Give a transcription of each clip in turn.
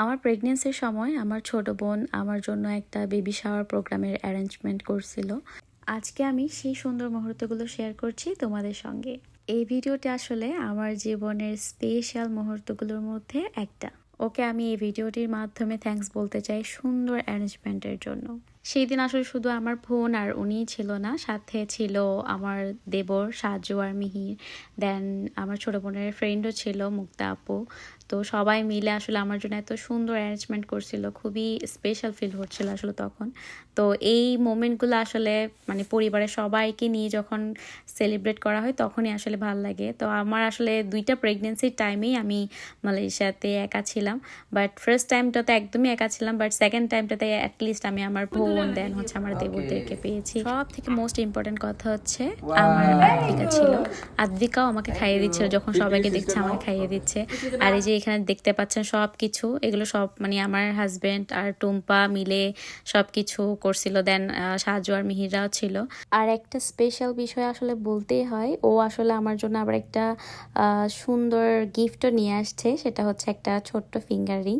আমার প্রেগনেন্সির সময় আমার ছোট বোন আমার জন্য একটা বেবি শাওয়ার প্রোগ্রামের অ্যারেঞ্জমেন্ট করছিল। আজকে আমি সেই সুন্দর মুহূর্তগুলো শেয়ার করছি তোমাদের সঙ্গে। এই ভিডিওটি আসলে আমার জীবনের স্পেশাল মুহূর্তগুলোর মধ্যে একটা। ওকে আমি এই ভিডিওটির মাধ্যমে থ্যাঙ্কস বলতে চাই সুন্দর অ্যারেঞ্জমেন্টের জন্য। সেই দিন আসলে শুধু আমার বোন আর উনিই ছিল না, সাথে ছিল আমার দেবর, সাজু আর মিহির। দেন আমার ছোট বোনের ফ্রেন্ডও ছিল, মুক্তা আপু। তো সবাই মিলে আসলে আমার জন্য এত সুন্দর অ্যারেঞ্জমেন্ট করছিল খুবই স্পেশাল ফিল হচ্ছিল আসলে তখন। তো এই মোমেন্টগুলো আসলে মানে পরিবারের সবাইকে নিয়ে যখন সেলিব্রেট করা হয় তখনই আসলে ভালো লাগে। তো আমার আসলে দুইটা প্রেগনেন্সির টাইমেই আমি মালয়েশিয়াতে একা ছিলাম বাট ফার্স্ট টাইমটাতে একদমই একা ছিলাম বাট সেকেন্ড টাইমটাতে অ্যাটলিস্ট আমি আমার বোন দেন হচ্ছে আমার দেবরদেরকে পেয়েছি। সব থেকে মোস্ট ইম্পর্টেন্ট কথা হচ্ছে আমার আদ্বিকা ছিল। আদ্বিকাও আমাকে খাইয়ে দিচ্ছিল যখন সবাইকে দেখছে আমাকে খাইয়ে দিচ্ছে। আর এই যে এখানে দেখতে পাচ্ছেন সব কিছু এগুলো সব মানে আমার হাজবেন্ড আর টুম্পা মিলে সব কিছু করছিল দেন সাজু আর মিহিরাও ছিল। আর একটা স্পেশাল বিষয় আসলে বলতেই হয়, ও আসলে আমার জন্য আবার একটা সুন্দর গিফটও নিয়ে আসছে। সেটা হচ্ছে একটা ছোট্ট ফিঙ্গার রিং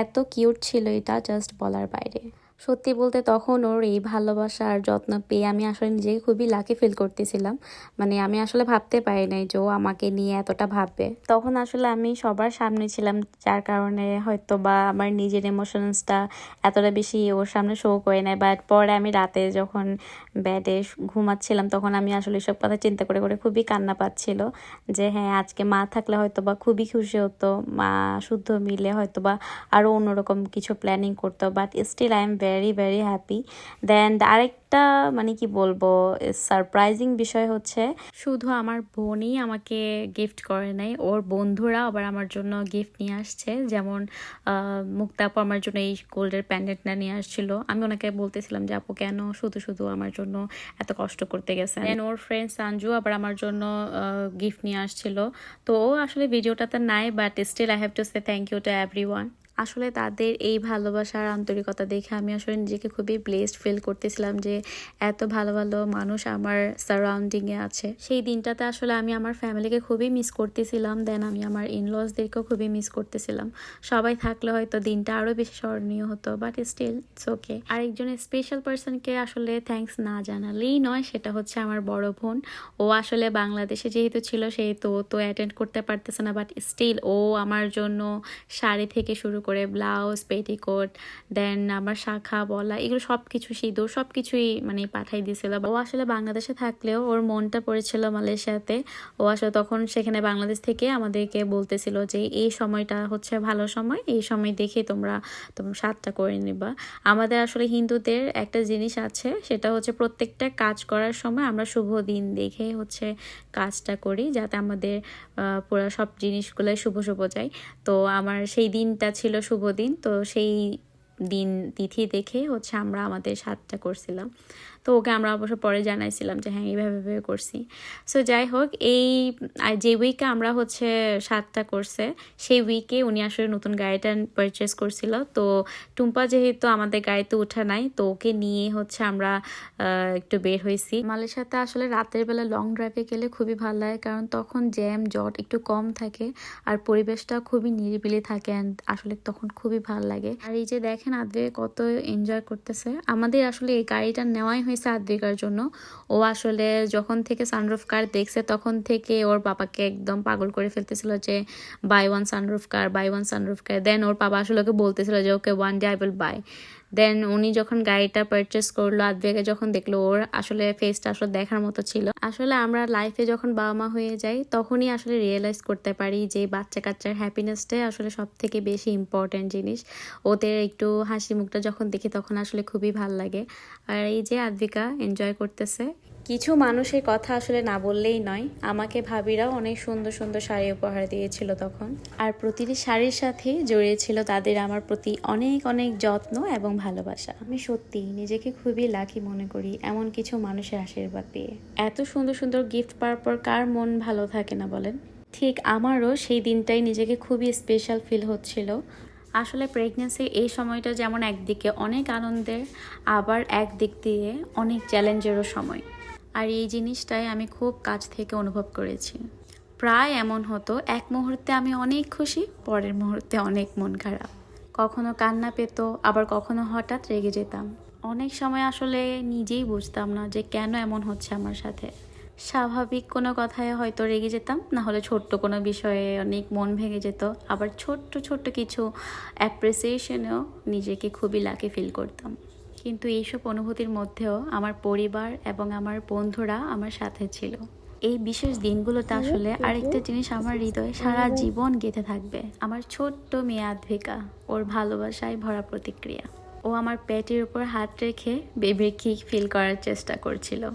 এত কিউট ছিল এটা জাস্ট বলার বাইরে। সত্যি বলতে তখন ওর এই ভালোবাসা আর যত্ন পেয়ে আমি আসলে নিজেকে খুবই লাকি ফিল করতেছিলাম। মানে আমি আসলে ভাবতে পারি নাই যে ও আমাকে নিয়ে এতটা ভাববে। তখন আসলে আমি সবার সামনে ছিলাম, যার কারণে হয়তো বা আমার নিজের ইমোশনসটা এতটা বেশি ওর সামনে শো করে নেয় বাট পরে আমি রাতে যখন বেডে ঘুমাচ্ছিলাম, তখন আমি আসলে সব কথা চিন্তা করে করে খুবই কান্না পাচ্ছিল যে হ্যাঁ আজকে মা থাকলে হয়তো বা খুবই খুশি হতো, মা শুদ্ধ মিলে হয়তো বা আরও অন্যরকম কিছু প্ল্যানিং করতো। But still I am very very happy then আরেকটা মানে কি বলব সারপ্রাইজিং বিষয় হচ্ছে শুধু আমার বোনই আমাকে গিফট করে নাই ওর বন্ধুরা আবার আমার জন্য গিফট নিয়ে আসছে। যেমন আহ, মুক্তা আপু আমার জন্য এই গোল্ডের প্যান্ডেন্টটা নিয়ে আসছিল। আমি ওনাকে বলতেছিলাম যে আপু কেন শুধু শুধু আমার জন্য এত কষ্ট করতে গেছেন? দেন ওর ফ্রেন্ড সানজু আবার আমার জন্য গিফট নিয়ে আসছিল। তো ও আসলে ভিডিওটাতে নাই but still I have to say thank you to every আসলে তাদের এই ভালোবাসার আন্তরিকতা দেখে আমি আসলে নিজেকে খুবই ব্লেসড ফিল করতেছিলাম যে এত ভালো ভালো মানুষ আমার সারাউন্ডিংয়ে আছে। সেই দিনটাতে আসলে আমি আমার ফ্যামিলিকে খুবই মিস করতেছিলাম দেন আমি আমার ইনলসদেরকেও খুবই মিস করতেছিলাম। সবাই থাকলে হয়তো দিনটা আরও বেশি স্মরণীয় হতো বাট স্টিল ইটস ওকে আরেকজন স্পেশাল পার্সনকে আসলে থ্যাঙ্কস না জানালেই নয়, সেটা হচ্ছে আমার বড় বোন। ও আসলে বাংলাদেশে যেহেতু ছিল সেহেতু তো অ্যাটেন্ড করতে পারতেছে না বাট স্টিল ও আমার জন্য শাড়ি থেকে শুরু করে ব্লাউজ, পেটিকোট, দেন আমার শাখা, বলা, এগুলো সব কিছু সিঁদুর সব কিছুই মানে পাঠাই দিয়েছিল। ও আসলে বাংলাদেশে থাকলেও ওর মনটা পড়েছিল মালয়েশিয়াতে। ও আসলে তখন সেখানে বাংলাদেশ থেকে আমাদেরকে বলতেছিল যে, এই সময়টা হচ্ছে ভালো সময়, এই সময় দেখে তোমরা তোমরা সাতটা করে নিবা। আমাদের আসলে হিন্দুদের একটা জিনিস আছে, সেটা হচ্ছে প্রত্যেকটা কাজ করার সময় আমরা শুভ দিন দেখে হচ্ছে কাজটা করি, যাতে আমাদের পুরো সব জিনিসগুলো শুভ শুভ যায়। তো আমার সেই দিনটা ছিল শুভ দিন তো সেই দিন তিথি দেখে হচ্ছে আমরা আমাদের সাতটা করছিলাম। তো ওকে আমরা অবশ্য পরে জানাইছিলাম যে হ্যাঁ এইভাবে এইভাবে করছি। সো যাই হোক, এই যে উইকে আমরা হচ্ছে সাতটা করছে, সেই উইকে উনি আসলে নতুন গাড়িটা পারচেস করছিল। তো টুম্পা যেহেতু আমাদের গাড়িতে উঠা নাই, তো ওকে নিয়ে হচ্ছে আমরা একটু বের হয়েছি। মালয়েশিয়াতে আসলে রাতের বেলা লং ড্রাইভে গেলে খুবই ভালো লাগে, কারণ তখন জ্যাম জট একটু কম থাকে আর পরিবেশটা খুবই নিরিবিলি থাকে অ্যান্ড আসলে তখন খুবই ভালো লাগে। আর এই যে দেখেন আদ্রিকা কত এনজয় করতেছে। আমাদের আসলে এই গাড়িটা নেওয়াই হয়েছে আদ্রিকার জন্য। ও আসলে যখন থেকে সানরুফ কার দেখছে, তখন থেকে ওর বাবাকে একদম পাগল করে ফেলতেছিল যে buy one sunroof car buy one sunroof car then ওর বাবা আসলে ওকে বলতেছিল যে okay one day I will buy then উনি যখন গাড়িটা পারচেস করল আদবেগে যখন দেখল, ওর আসলে ফেসটা আসলে দেখার মতো ছিল। আসলে আমরা লাইফে যখন বাবা মা হয়ে যাই, তখনই আসলে রিয়েলাইজ করতে পারি যে বাচ্চা কাচ্চার হ্যাপিনেসটাই আসলে সব থেকে বেশি ইম্পর্ট্যান্ট জিনিস। ওদের একটু হাসি মুখটা যখন দেখি, তখন আসলে খুবই ভালো লাগে। আর এই যে আদবিকা এনজয় করতেছে কিছু মানুষের কথা আসলে না বললেই নয়। আমাকে ভাবিরাও অনেক সুন্দর সুন্দর শাড়ি উপহার দিয়েছিল তখন। আর প্রতিটি শাড়ির সাথে জড়িয়েছিল তাদের আমার প্রতি অনেক অনেক যত্ন এবং ভালোবাসা। আমি সত্যি নিজেকে খুবই লাকি মনে করি এমন কিছু মানুষের আশীর্বাদ পেয়ে। এত সুন্দর সুন্দর গিফট পাওয়ার পর কার মন ভালো থাকে না বলেন? ঠিক আমারও সেই দিনটাই নিজেকে খুবই স্পেশাল ফিল হচ্ছিল। আসলে প্রেগনেন্সির এই সময়টা যেমন একদিকে অনেক আনন্দের, আবার একদিক দিয়ে অনেক চ্যালেঞ্জেরও সময়। আর এই জিনিসটাই আমি খুব কাছ থেকে অনুভব করেছি। প্রায় এমন হতো, এক মুহূর্তে আমি অনেক খুশি, পরের মুহূর্তে অনেক মন খারাপ। কখনো কান্না পেত, আবার কখনো হঠাৎ রেগে যেতাম। অনেক সময় আসলে নিজেই বুঝতাম না যে কেন এমন হচ্ছে আমার সাথে। স্বাভাবিক কোনো কথায় হয়তো রেগে যেতাম, না হলে ছোট্ট কোনো বিষয়ে অনেক মন ভেঙে যেত। আবার ছোট্ট ছোট্ট কিছু অ্যাপ্রিসিয়েশনেও নিজেকে খুবই লাকি ফিল করতাম। কিন্তু এইসব অনুভূতির মধ্যেও আমার পরিবার এবং আমার বন্ধুরা আমার সাথে ছিল। এই বিশেষ দিনগুলোতে আসলে আরেকটা জিনিস আমার হৃদয়ে সারা জীবন গেঁথে থাকবে। আমার ছোট্ট মেয়ে আধভিকা ওর ভালোবাসায় ভরা প্রতিক্রিয়া। ও আমার পেটের উপর হাত রেখে বেবির কিক ফিল করার চেষ্টা করছিল।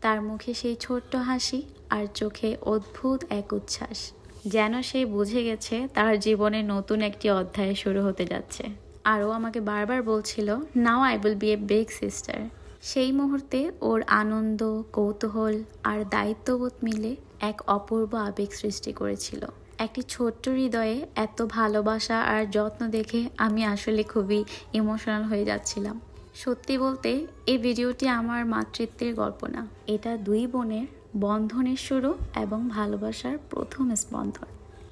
তার মুখে সেই ছোট্ট হাসি আর চোখে অদ্ভুত এক উচ্ছ্বাস। যেন সে বুঝে গেছে তার জীবনে নতুন একটি অধ্যায় শুরু হতে যাচ্ছে। আরও আমাকে বারবার বলছিল now I will be a big sister সেই মুহূর্তে ওর আনন্দ, কৌতূহল আর দায়িত্ববোধ মিলে এক অপূর্ব আবেগ সৃষ্টি করেছিল। একটি ছোট্ট হৃদয়ে এত ভালোবাসা আর যত্ন দেখে আমি আসলে খুবই ইমোশনাল হয়ে যাচ্ছিলাম। সত্যি বলতে, এই ভিডিওটি আমার মাতৃত্বের গল্প না। এটা দুই বোনের বন্ধনের শুরু এবং ভালোবাসার প্রথম স্পন্দন।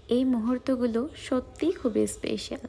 এই মুহূর্তগুলো সত্যিই খুবই স্পেশাল